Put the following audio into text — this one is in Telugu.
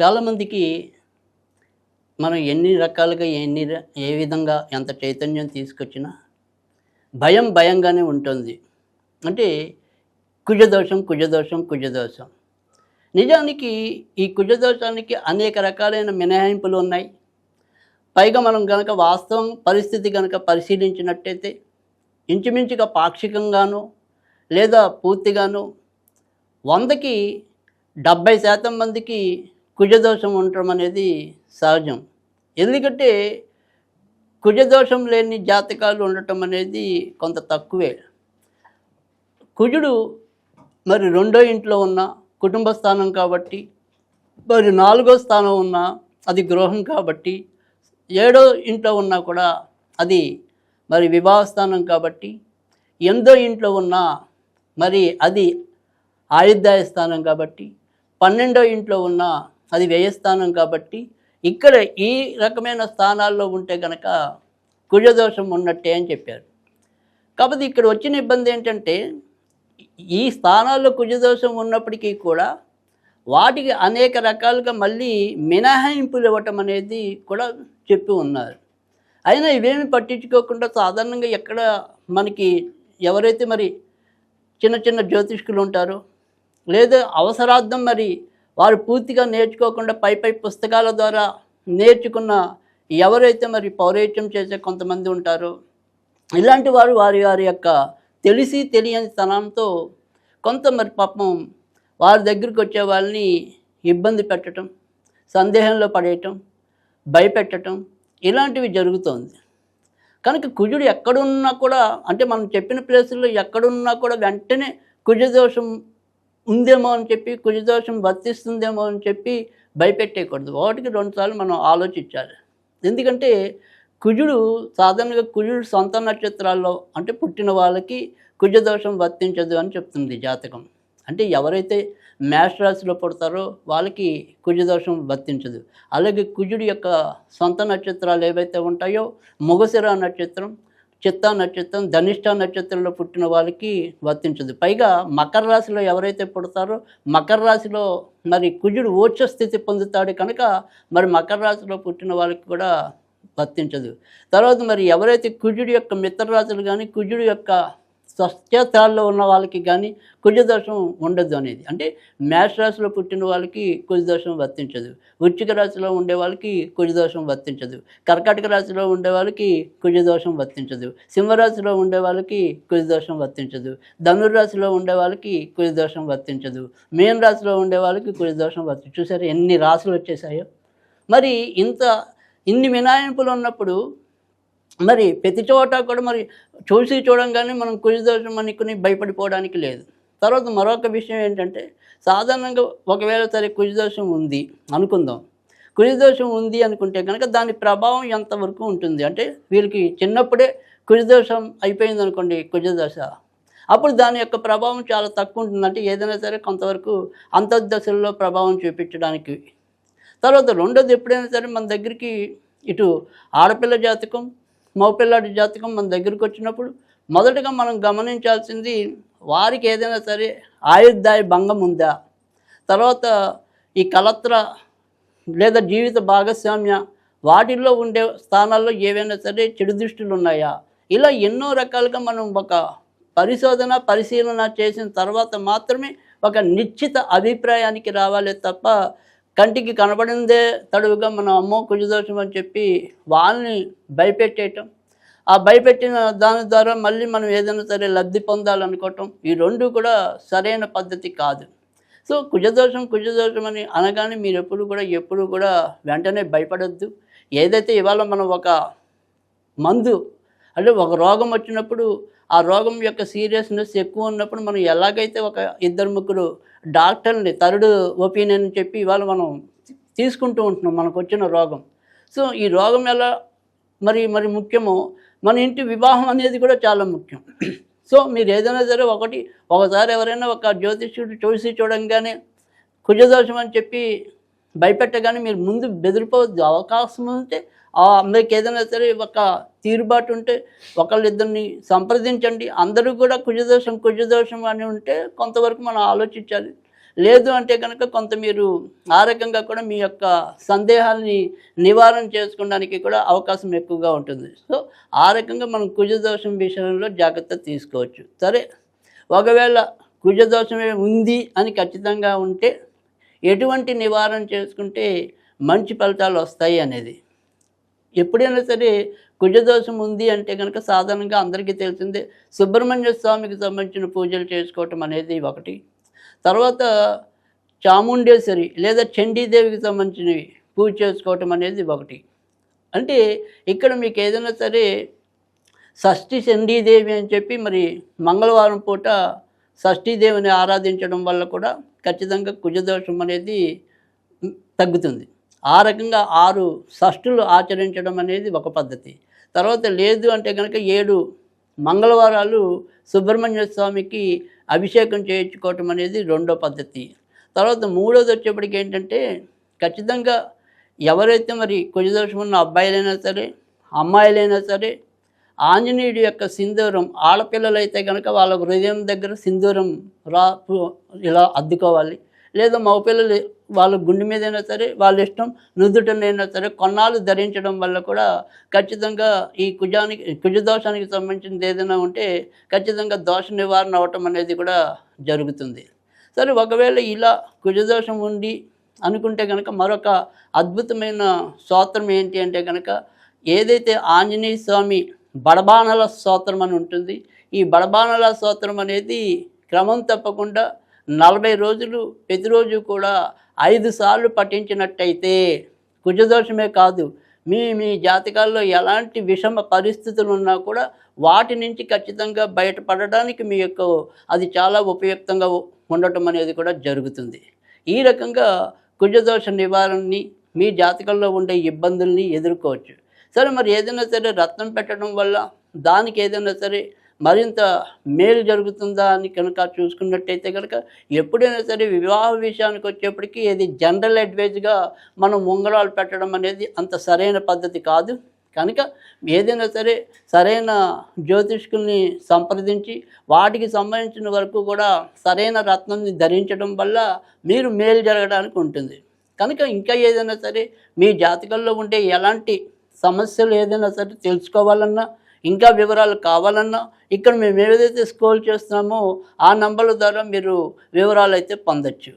చాలామందికి మనం ఎన్ని రకాలుగా ఎన్ని ఏ విధంగా ఎంత చైతన్యం తీసుకొచ్చినా భయం భయంగానే ఉంటుంది. అంటే కుజదోషం కుజదోషం కుజదోషం. నిజానికి ఈ కుజదోషానికి అనేక రకాలైన మినహాయింపులు ఉన్నాయి. పైగా మనం కనుక వాస్తవం పరిస్థితి కనుక పరిశీలించినట్టయితే ఇంచుమించుగా పాక్షికంగాను లేదా పూర్తిగాను వందకి డెబ్భై శాతం మందికి కుజదోషం ఉండటం అనేది సహజం. ఎందుకంటే కుజదోషం లేని జాతకాలు ఉండటం అనేది కొంత తక్కువే. కుజుడు మరి రెండో ఇంట్లో ఉన్న కుటుంబ స్థానం కాబట్టి మరి నాలుగో స్థానం ఉన్న అది గృహం కాబట్టి ఏడో ఇంట్లో ఉన్నా కూడా అది మరి వివాహ స్థానం కాబట్టి ఎనిమిదో ఇంట్లో ఉన్నా మరి అది ఆయుర్దాయ స్థానం కాబట్టి పన్నెండో ఇంట్లో ఉన్న అది వ్యయస్థానం కాబట్టి ఇక్కడ ఈ రకమైన స్థానాల్లో ఉంటే కనుక కుజదోషం ఉన్నట్టే అని చెప్పారు. కాకపోతే ఇక్కడ వచ్చిన ఇబ్బంది ఏంటంటే ఈ స్థానాల్లో కుజదోషం ఉన్నప్పటికీ కూడా వాటికి అనేక రకాలుగా మళ్ళీ మినహాయింపులు ఇవ్వటం అనేది కూడా చెప్పి ఉన్నారు. అయినా ఇవేమి పట్టించుకోకుండా సాధారణంగా ఎక్కడ మనకి ఎవరైతే మరి చిన్న చిన్న జ్యోతిష్కులు ఉంటారో లేదా అవసరార్థం మరి వారు పూర్తిగా నేర్చుకోకుండా పై పై పుస్తకాల ద్వారా నేర్చుకున్న ఎవరైతే మరి పౌరేత్యం చేసే కొంతమంది ఉంటారో ఇలాంటి వారు వారి వారి యొక్క తెలిసి తెలియని స్థలంతో కొంత మరి పాపం వారి దగ్గరికి వచ్చే వాళ్ళని ఇబ్బంది పెట్టడం సందేహంలో పడేయటం భయపెట్టడం ఇలాంటివి జరుగుతోంది. కనుక కుజుడు ఎక్కడున్నా కూడా అంటే మనం చెప్పిన ప్లేసుల్లో ఎక్కడున్నా కూడా వెంటనే కుజదోషం ఉందేమో అని చెప్పి కుజదోషం వర్తిస్తుందేమో అని చెప్పి భయపెట్టేయకూడదు. ఒకటికి రెండుసార్లు మనం ఆలోచించాలి. ఎందుకంటే కుజుడు సాధారణంగా కుజుడు సొంత నక్షత్రాల్లో అంటే పుట్టిన వాళ్ళకి కుజదోషం వర్తించదు అని చెప్తుంది జాతకం. అంటే ఎవరైతే మేషరాశిలో పుడతారో వాళ్ళకి కుజదోషం వర్తించదు. అలాగే కుజుడి యొక్క సొంత నక్షత్రాలు ఏవైతే ఉంటాయో మొగసిర నక్షత్రం చిత్తా నక్షత్రం ధనిష్ట నక్షత్రంలో పుట్టిన వాళ్ళకి వర్తించదు. పైగా మకర రాశిలో ఎవరైతే పుడతారో మకర రాశిలో మరి కుజుడు ఓచ స్థితి పొందుతాడు కనుక మరి మకర రాశిలో పుట్టిన వాళ్ళకి కూడా వర్తించదు. తర్వాత మరి ఎవరైతే కుజుడి యొక్క మిత్రరాశులు కానీ కుజుడి యొక్క స్వక్షేత్రాల్లో ఉన్న వాళ్ళకి కానీ కుజదోషం ఉండదు అనేది. అంటే మేషరాశిలో పుట్టిన వాళ్ళకి కుజదోషం వర్తించదు. వృచ్చిక రాశిలో ఉండే వాళ్ళకి కుజదోషం వర్తించదు. కర్కాటక రాశిలో ఉండే వాళ్ళకి కుజదోషం వర్తించదు. సింహరాశిలో ఉండే వాళ్ళకి కుజదోషం వర్తించదు. ధనుర్రాశిలో ఉండే వాళ్ళకి కుజదోషం వర్తించదు. మీన రాశిలో ఉండే వాళ్ళకి కుజదోషం వర్తించదు. చూసారు ఎన్ని రాశులు వచ్చేసాయో? మరి ఇంత ఇన్ని మినాయింపులు ఉన్నప్పుడు మరి ప్రతి చోట కూడా మరి చూసి చూడంగానే మనం కుజదోషం అనుకుని భయపడిపోవడానికి లేదు. తర్వాత మరొక విషయం ఏంటంటే సాధారణంగా ఒకవేళ సరే కుజదోషం ఉంది అనుకుందాం. కుజదోషం ఉంది అనుకుంటే కనుక దాని ప్రభావం ఎంతవరకు ఉంటుంది? అంటే వీళ్ళకి చిన్నప్పుడే కుజదోషం అయిపోయింది అనుకోండి కుజదోష అప్పుడు దాని యొక్క ప్రభావం చాలా తక్కువ ఉంటుంది. అంటే ఏదైనా సరే కొంతవరకు అంతర్దశల్లో ప్రభావం చూపించడానికి. తర్వాత రెండోది ఎప్పుడైనా సరే మన దగ్గరికి ఇటు ఆడపిల్ల జాతకం మగపిల్లాడి జాతకం మన దగ్గరికి వచ్చినప్పుడు మొదటగా మనం గమనించాల్సింది వారికి ఏదైనా సరే ఆయుర్దాయ భంగం ఉందా? తర్వాత ఈ కలత్ర లేదా జీవిత భాగస్వామ్య వాటిల్లో ఉండే స్థానాల్లో ఏవైనా సరే చెడు దృష్టిలు ఉన్నాయా? ఇలా ఎన్నో రకాలుగా మనం ఒక పరిశోధన పరిశీలన చేసిన తర్వాత మాత్రమే ఒక నిశ్చిత అభిప్రాయానికి రావాలి తప్ప కంటికి కనబడిందే తడువుగా మనం అమ్మో కుజదోషం అని చెప్పి వాళ్ళని భయపెట్టేయటం. ఆ భయపెట్టిన దాని ద్వారా మళ్ళీ మనం ఏదైనా సరే లబ్ధి పొందాలనుకోవటం ఈ రెండు కూడా సరైన పద్ధతి కాదు. సో కుజదోషం కుజదోషం అని అనగానే మీరు ఎప్పుడు కూడా ఎప్పుడు కూడా వెంటనే భయపడద్దు. ఏదైతే ఇవాళ మనం ఒక మందు అంటే ఒక రోగం వచ్చినప్పుడు ఆ రోగం యొక్క సీరియస్నెస్ ఎక్కువ ఉన్నప్పుడు మనం ఎలాగైతే ఒక ఇద్దరు ముగ్గురు డాక్టర్ని థర్డ్ ఒపీనియన్ చెప్పి ఇవాళ మనం తీసుకుంటూ ఉంటున్నాం మనకు వచ్చిన రోగం. సో ఈ రోగం ఎలా మరి మరి ముఖ్యమో మన ఇంటి వివాహం అనేది కూడా చాలా ముఖ్యం. సో మీరు ఏదైనా సరే ఒకటి ఒకసారి ఎవరైనా ఒక జ్యోతిష్యుడు చూసి చూడంగానే కుజదోషం అని చెప్పి భయపెట్టగానే మీరు ముందు బెదిరిపోవద్దు. అవకాశం ఉంటే ఆ అమ్మాయికి ఏదైనా సరే ఒక తీరుబాటు ఉంటే ఒకళ్ళిద్దరిని సంప్రదించండి. అందరూ కూడా కుజదోషం కుజదోషం అని ఉంటే కొంతవరకు మనం ఆలోచించాలి. లేదు అంటే కనుక కొంత మీరు ఆ రకంగా కూడా మీ యొక్క సందేహాల్ని నివారణ చేసుకోవడానికి కూడా అవకాశం ఎక్కువగా ఉంటుంది. సో ఆ రకంగా మనం కుజదోషం విషయంలో జాగ్రత్త తీసుకోవచ్చు. సరే ఒకవేళ కుజదోషమే ఉంది అని ఖచ్చితంగా ఉంటే ఎటువంటి నివారణ చేసుకుంటే మంచి ఫలితాలు వస్తాయి అనేది. ఎప్పుడైనా సరే కుజదోషం ఉంది అంటే కనుక సాధారణంగా అందరికీ తెలిసిందే సుబ్రహ్మణ్య స్వామికి సంబంధించిన పూజలు చేసుకోవటం అనేది ఒకటి. తర్వాత చాముండేశ్వరి లేదా చండీదేవికి సంబంధించినవి పూజ చేసుకోవటం అనేది ఒకటి. అంటే ఇక్కడ మీకు ఏదైనా సరే షష్ఠి చండీదేవి అని చెప్పి మరి మంగళవారం పూట షష్ఠీదేవిని ఆరాధించడం వల్ల కూడా ఖచ్చితంగా కుజదోషం అనేది తగ్గుతుంది. ఆ రకంగా ఆరు షష్ఠులు ఆచరించడం అనేది ఒక పద్ధతి. తర్వాత లేదు అంటే కనుక ఏడు మంగళవారాలు సుబ్రహ్మణ్య స్వామికి అభిషేకం చేయించుకోవటం అనేది రెండో పద్ధతి. తర్వాత మూడోది వచ్చేప్పటికి ఏంటంటే ఖచ్చితంగా ఎవరైతే మరి కుజదోషం ఉన్న అబ్బాయిలైనా సరే అమ్మాయిలైనా సరే ఆంజనేయుడి యొక్క సింధూరం ఆడపిల్లలైతే కనుక వాళ్ళ హృదయం దగ్గర సింధూరం రా ఇలా అద్దుకోవాలి. లేదా మగపిల్లలు వాళ్ళ గుండె మీదైనా సరే వాళ్ళ ఇష్టం నుదుటనైనా సరే కొన్నాళ్ళు ధరించడం వల్ల కూడా ఖచ్చితంగా ఈ కుజానికి కుజదోషానికి సంబంధించింది ఏదైనా ఉంటే ఖచ్చితంగా దోష నివారణ అవటం అనేది కూడా జరుగుతుంది. సరే ఒకవేళ ఇలా కుజదోషం ఉండి అనుకుంటే కనుక మరొక అద్భుతమైన స్తోత్రం ఏంటి అంటే కనుక ఏదైతే ఆంజనేయ స్వామి బడబానల స్తోత్రం అని ఉంటుంది ఈ బడబానల స్తోత్రం అనేది క్రమం తప్పకుండా నలభై రోజులు ప్రతిరోజు కూడా ఐదు సార్లు పఠించినట్టయితే కుజదోషమే కాదు. మీ మీ జాతకాల్లో ఎలాంటి విషమ పరిస్థితులు ఉన్నా కూడా వాటి నుంచి ఖచ్చితంగా బయటపడడానికి మీ యొక్క అది చాలా ఉపయుక్తంగా ఉండటం అనేది కూడా జరుగుతుంది. ఈ రకంగా కుజదోష నివారణని మీ జాతకంలో ఉండే ఇబ్బందుల్ని ఎదుర్కోవచ్చు. సరే మరి ఏదైనా సరే రత్నం పెట్టడం వల్ల దానికి ఏదైనా సరే మరింత మేలు జరుగుతుందా అని కనుక చూసుకున్నట్టయితే కనుక ఎప్పుడైనా సరే వివాహ విషయానికి వచ్చేప్పటికీ ఇది జనరల్ అడ్వైజ్గా మనం ఉంగరాలు పెట్టడం అనేది అంత సరైన పద్ధతి కాదు. కనుక ఏదైనా సరే సరైన జ్యోతిష్కుల్ని సంప్రదించి వాటికి సంబంధించిన వరకు కూడా సరైన రత్నాన్ని ధరించడం వల్ల మీరు మేలు జరగడానికి ఉంటుంది. కనుక ఇంకా ఏదైనా సరే మీ జాతకంలో ఉండే ఎలాంటి సమస్యలు ఏదైనా సరే తెలుసుకోవాలన్నా ఇంకా వివరాలు కావాలన్నా ఇక్కడ మేము ఏదైతే స్కోల్ చేస్తున్నామో ఆ నంబర్ల ద్వారా మీరు వివరాలు అయితే పొందొచ్చు.